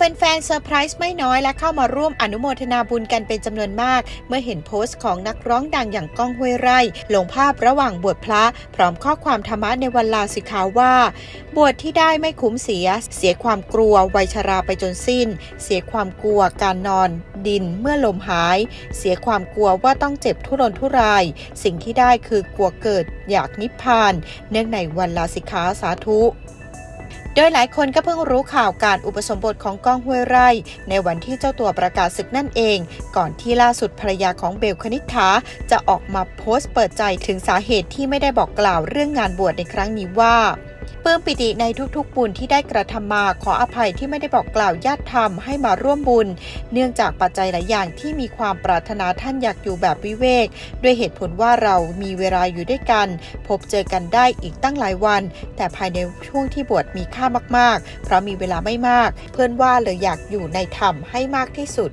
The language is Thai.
แฟนๆเซอร์ไพรส์ไม่น้อยและเข้ามาร่วมอนุโมทนาบุญกันเป็นจำนวนมาก เมื่อเห็นโพสต์ของนักร้องดังอย่างก้องห้วยไร่ ลงภาพระหว่างบวชพระ พร้อมข้อความธรรมะในวันลาสิกขาว่า บวชที่ได้ไม่คุ้มเสีย เสียความกลัววัยชราไปจนสิ้น เสียความกลัวการนอน ดินเมื่อลมหาย เสียความกลัวว่าต้องเจ็บทุรนทุราย สิ่งที่ได้คือกลัวเกิดอยากนิพพาน เนื่องในวันลาสิกขาสาธุ โดยหลายคนก็เพิ่งรู้ข่าวการอุปสมบทของก้องห้วยไร่ ในวันที่เจ้าตัวประกาศศึกนั่นเอง ก่อนที่ล่าสุดภรรยาของเบลคณิษฐาจะออกมาโพสต์เปิดใจถึงสาเหตุที่ไม่ได้บอกกล่าวเรื่องงานบวชในครั้งนี้ว่า ปื้มปิติในทุกๆบุญที่ได้กระทำมาขออภัยที่ไม่ได้บอกกล่าวญาติธรรมให้มาร่วมบุญ เนื่องจากปัจจัยหลายอย่างที่มีความปรารถนาท่านอยากอยู่แบบวิเวก ด้วยเหตุผลว่าเรามีเวลาอยู่ด้วยกัน พบเจอกันได้อีกตั้งหลายวัน แต่ภายในช่วงที่บวชมีค่ามากๆ เพราะมีเวลาไม่มาก เพื่อนว่าเลยอยากอยู่ในธรรมให้มากที่สุด